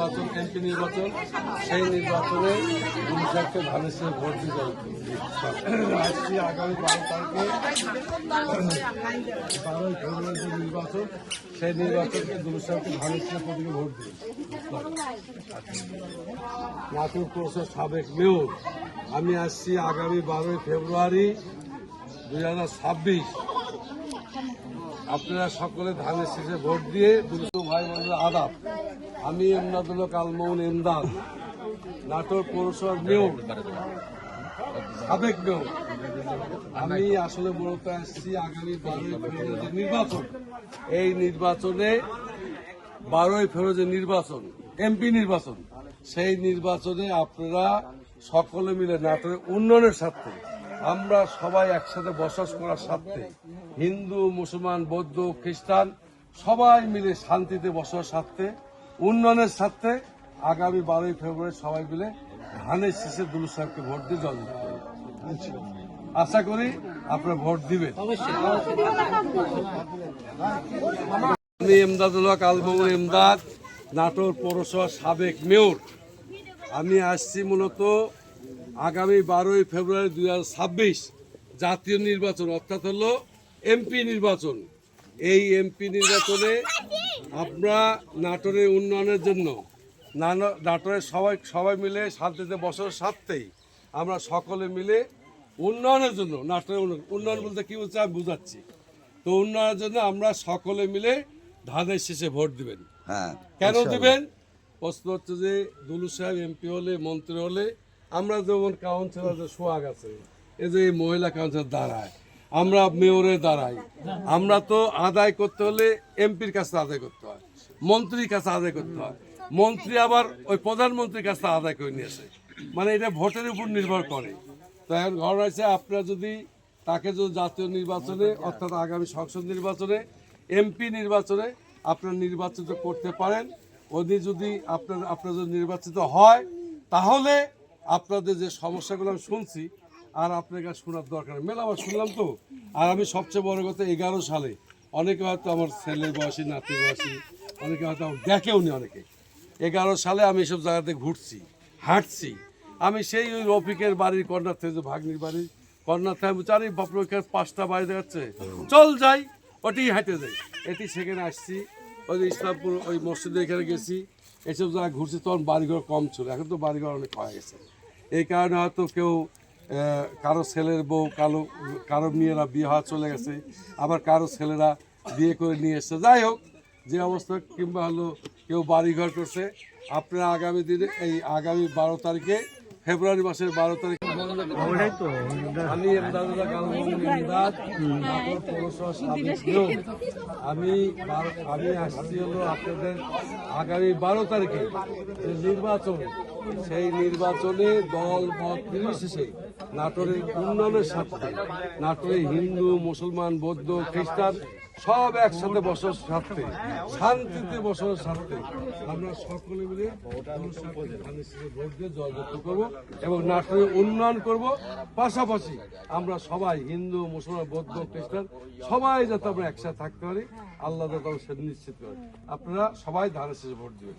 নির্বাচন, এমপি নির্বাচন, সেই নির্বাচনে গুলশাককে ধানের সঙ্গে ভোট দিতে। আসছি আগামী বারো তারিখে বারোই ফেব্রুয়ারি যে নির্বাচন, সেই নির্বাচনকে দুলসাহকে ধানের সঙ্গে প্রতীকে ভোট দিবে নাটক করছে সাবেক মেয়র। আমি আসছি আগামী বারোই ফেব্রুয়ারি দুই হাজার ছাব্বিশ। আপনারা সকলে ধানের শেষে ভোট দিয়ে দুটো ভাই বোনের আদাব। আমি এমদাদুল্লাহ কালমৌন এমদাদ নাটোর পৌরসভার মেয়র, সাবেক মেয়র। আমি আসলে মূলত আসছি আগামী বারোই ফেব্রুয়ারি নির্বাচন, এই নির্বাচনে বারোই ফেব্রুয়ারি নির্বাচন, এমপি নির্বাচন, সেই নির্বাচনে আপনারা সকলে মিলে নাটোরের উন্নয়নের স্বার্থে, আমরা সবাই একসাথে বসবাস করার স্বার্থে হিন্দু, মুসলমান, বৌদ্ধ, খ্রিস্টান, সবাই মিলে শান্তিতে বসবাস স্বার্থে উন্নয়নের স্বার্থে আগামী বারোই ফেব্রুয়ারি সবাই মিলে ধানের শীষে দুলু সাহেবকে ভোট দিয়ে জল আশা করি আপনারা ভোট দিবেন। আমি এমদাদুল্লাহ কালবঙ্গ এমদাদ নাটোর পৌরসভার সাবেক মেয়র। আমি আসছি মূলত আগামী বারোই ফেব্রুয়ারি দুই হাজার ছাব্বিশ জাতীয় নির্বাচন, অর্থাৎ হলো এমপি নির্বাচন। এই এমপি নির্বাচনে আমরা নাটোরের উন্নয়নের জন্য নাটোরের সবাই সবাই মিলে শান্তিতে বসার স্বার্থেই আমরা সকলে মিলে উন্নয়নের জন্য নাটোরের উন্নয়ন উন্নয়ন বলতে কী বলছে আমি বুঝাচ্ছি। তো উন্নয়নের জন্য আমরা সকলে মিলে ধানের শেষে ভোট দিবেন। হ্যাঁ কেন দিবেন? প্রশ্ন হচ্ছে যে দুলু সাহেব এমপি হলে মন্ত্রী হলে আমরা যেমন কাউন্সিলর যে সোহাগ আছে এই যে এই মহিলা কাউন্সিলর দাঁড়ায় আমরা মেয়রে দাঁড়াই। আমরা তো আদায় করতে হলে এমপির কাছে আদায় করতে হয়, মন্ত্রীর কাছে আদায় করতে হয়। মন্ত্রী আবার ওই প্রধানমন্ত্রীর কাছে আদায় করে নিয়েছে মানে এটা ভোটের উপর নির্ভর করে। তো এখন ঘর হচ্ছে আপনারা যদি তাকে যদি জাতীয় নির্বাচনে, অর্থাৎ আগামী সংসদ নির্বাচনে, এমপি নির্বাচনে আপনার নির্বাচিত করতে পারেন উনি যদি আপনার আপনার যদি নির্বাচিত হয়, তাহলে আপনাদের যে সমস্যাগুলো আমি শুনছি আর আপনার কাছে শোনার দরকার। মেলা আমার শুনলাম তো। আর আমি সবচেয়ে বড় কথা, এগারো সালে, অনেকে হয়তো আমার ছেলের বয়সী নাতি বয়সী, অনেকে হয়তো আমার দেখেও নি অনেকে। এগারো সালে আমি এসব জায়গাতে ঘুরছি, হাঁটছি। আমি সেই ওই রফিকের বাড়ির কর্নার থেকে ভাগ্নির বাড়ির কর্নার থেকে আমি জানি, বাপরে ওইখানে পাঁচটা বাড়ি দেখাচ্ছে। চল যাই ওটি হাঁটে যাই। এটি সেখানে আসছি, ওই যে ইসলামপুর, ওই মসজিদে এখানে গেছি। এসব জায়গায় ঘুরছি, তখন বাড়িঘর কম ছিল। এখন তো বাড়িঘর অনেক পাওয়া গেছে। এই কারণে হয়তো কেউ কারও ছেলের বউ, কালো, কারও মেয়েরা বিয়ে হওয়া চলে গেছে, আবার কারও ছেলেরা বিয়ে করে নিয়ে এসছে যাই হোক, যে অবস্থা, কিংবা হলো কেউ বাড়িঘর করছে, আপনারা আগামী দিনে, এই আগামী বারো তারিখে, ফেব্রুয়ারি মাসের বারো তারিখে আমি। আমি আমি আসছি হলো আপনাদের আগামী বারো তারিখে যে নির্বাচন, সেই নির্বাচনে দল, মত নির্বিশেষে নাটোরের উন্নয়নের সাথে নাটোরে হিন্দু, মুসলমান, বৌদ্ধ, খ্রিস্টান সব একসাথে বসার স্বার্থে শান্তিতে বসার স্বার্থে আমরা সকলে মিলে জয়যুক্ত করব এবং নাটোরের উন্নয়ন করব। পাশাপাশি আমরা সবাই হিন্দু, মুসলমান, বৌদ্ধ, খ্রিস্টান সবাই যাতে আমরা একসাথে থাকতে পারি, আল্লাহ যাতে আমরা নিশ্চিত করে। আপনারা সবাই ধানের শীষে ভোট দিবেন।